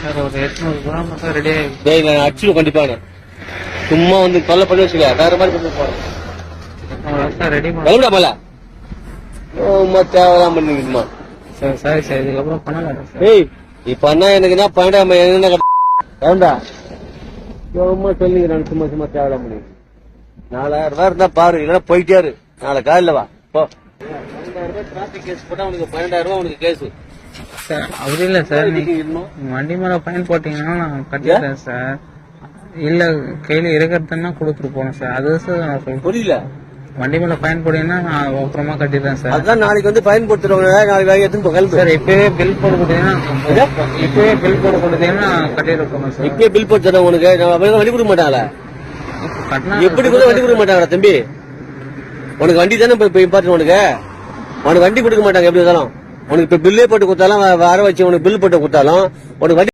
Sir ஒரு எட்நூறு gram மட்டும் ரெடி ஆகி டேய் நான் அடிச்சுடும் கண்டிப்பா நான். சும்மா வந்து தொல்லை பண்ணி வச்சுக்க வேற மாதிரி பண்ணி போறேன் சார் ரெடி பண்ண கிளம்பிடா போல சும்மா தேவைதான் பண்ணிக்கிட்டுமா சார் சாரி சார் இதுக்கப்புறம் பண்ண மாட்டேன் சார் ஏய் இப்ப அண்ணா எனக்கு என்ன பன்னெண்டாம் என்ன வேண்டா சும்மா சொல்லிக்கிறேன் சும்மா சும்மா தேவையில்லாம் பண்ணி நாலாயிரம் ரூபாய் இருந்தா பாரு இல்லைன்னா போயிட்டே இரு. நாளை காலையில வா. போ. பன்னெண்டாயிரம் ரூபாய் டிராபிக் கேஸ் போட்டா உனக்கு பன்னெண்டாயிரம் ரூபாய் உனக்கு கேஸ் சார். அப்படி இல்ல சார். வண்டி மேல ஃபைன் போட்டீங்கன்னா நான் கட்டிடுறேன் சார். இல்ல கையில இருக்கிறதுன்னா கொடுத்துட்டு போனேன் சார். அது சார் நான் சொல்றேன். புரியல. வண்டி மேல ஃபைன் போட்டீங்கன்னா நான் அப்புறமா கட்டிடுறேன் சார். அதான் நாளைக்கு வந்து பயன் போட்டுருவாங்க. நாளைக்கு வாங்கி எடுத்துன்னு போ, கிளம்பு. சார் இப்பவே பில் போட கொடுத்தீங்கன்னா இப்பவே பில் போட கொடுத்தீங்கன்னா கட்டிட்டு போனேன் சார். இப்பயே பில் போட்டு தரேன் உனக்கு. நான் வண்டி கொடுக்க மாட்டாங்களா எப்படி கூட வண்டி கொடுக்க மாட்டாங்களா தம்பி? உனக்கு வண்டி தானே இப்ப இம்பார்ட்டன் உனக்கு. உனக்கு வண்டி கொடுக்க மாட்டாங்க எப்படி இருந்தாலும். உனக்கு இப்ப பில்லே போட்டு கொடுத்தாலும் வர வச்சு உனக்கு பில் போட்டு கொடுத்தாலும் உனக்கு